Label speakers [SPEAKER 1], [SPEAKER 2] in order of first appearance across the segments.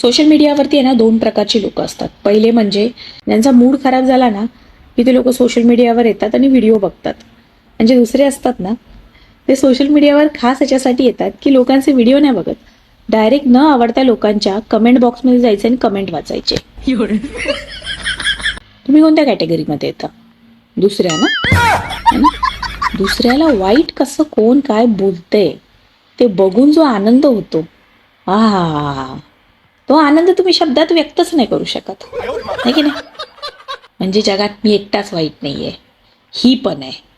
[SPEAKER 1] Social मीडियावरती आहे ना दोन प्रकारची लोक असतात. पहिले म्हणजे ज्यांचा मूड खराब झाला ना की ते लोक सोशल मीडियावर येतात आणि व्हिडिओ बघतात. म्हणजे दुसरे असतात ना ते सोशल मीडियावर खास याच्यासाठी येतात की लोकांचे व्हिडिओ नाही बघत. डायरेक्ट न आवडत्या लोकांच्या कमेंट बॉक्समध्ये जायचं आणि कमेंट वाचायचे. तुम्ही कोणत्या कॅटेगरीमध्ये येता? दुसऱ्या ना? ना? दुसऱ्याला वाईट कसं कोण काय बोलतंय ते बघून जो आनंद होतो. आ तो आनंद तुम्ही शब्दात व्यक्तच नाही करू शकत. है की नाही? म्हणजे जगात मी एकटाच वाईट नाहीये. ही पण आहे.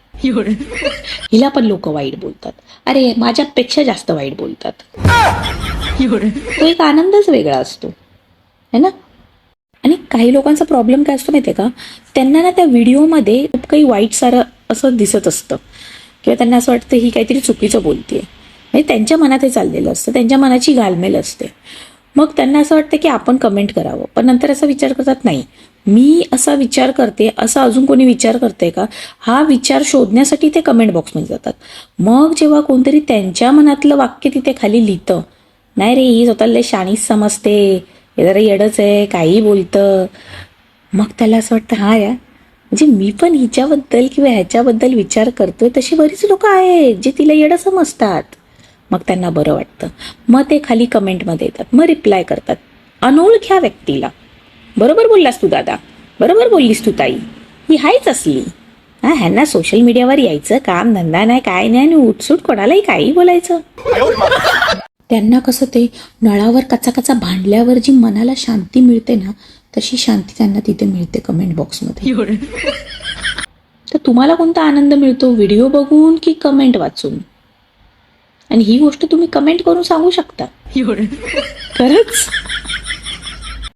[SPEAKER 1] हिला पण लोक वाईट बोलतात. अरे माझ्यापेक्षा जास्त वाईट बोलतात. तो एक आनंदच वेगळा असतो. है ना? आणि काही लोकांचा प्रॉब्लेम काय असतो माहितीये का? त्यांना ना त्या व्हिडिओमध्ये खूप काही वाईट सारं असं दिसत असतं. किंवा त्यांना असं वाटतं ही काहीतरी चुकीचं बोलतेय. म्हणजे त्यांच्या मनात हे चाललेलं असतं. त्यांच्या मनाची घालमेल असते. मग त्यांना असं वाटतं की आपण कमेंट करावं. पण नंतर असा विचार करतात नाही मी असा विचार करते असा अजून कोणी विचार करते का? हा विचार शोधण्यासाठी ते कमेंट बॉक्समध्ये जातात. मग जेव्हा कोणतरी त्यांच्या मनातलं वाक्य तिथे खाली लिहितं नाही रे ही स्वतःला लय शाणीच समजते हे जरा येडच आहे काही बोलतं. मग त्याला असं वाटतं हा या म्हणजे मी पण हिच्याबद्दल किंवा ह्याच्याबद्दल विचार करतोय तशी बरीच लोक आहेत जे तिला येडं समजतात. मग त्यांना बरं वाटतं. मग ते खाली कमेंटमध्ये येतात. मग रिप्लाय करतात. अनोळख्या व्यक्तीला. बरोबर बोललास तू दादा. बरोबर बोललीस तू ताई. ही हायच असली. हा ह्यांना सोशल मीडियावर यायचं काम धंदा नाही काय नाही आणि उठसूट कोणालाही काही बोलायचं. त्यांना कसं ते नळावर कचा कचा भांडल्यावर जी मनाला शांती मिळते ना तशी शांती त्यांना तिथे मिळते कमेंट बॉक्समध्ये तर तुम्हाला कोणता आनंद मिळतो? व्हिडिओ बघून की कमेंट वाचून? आणि ही गोष्ट तुम्ही कमेंट करून सांगू शकता. खरंच?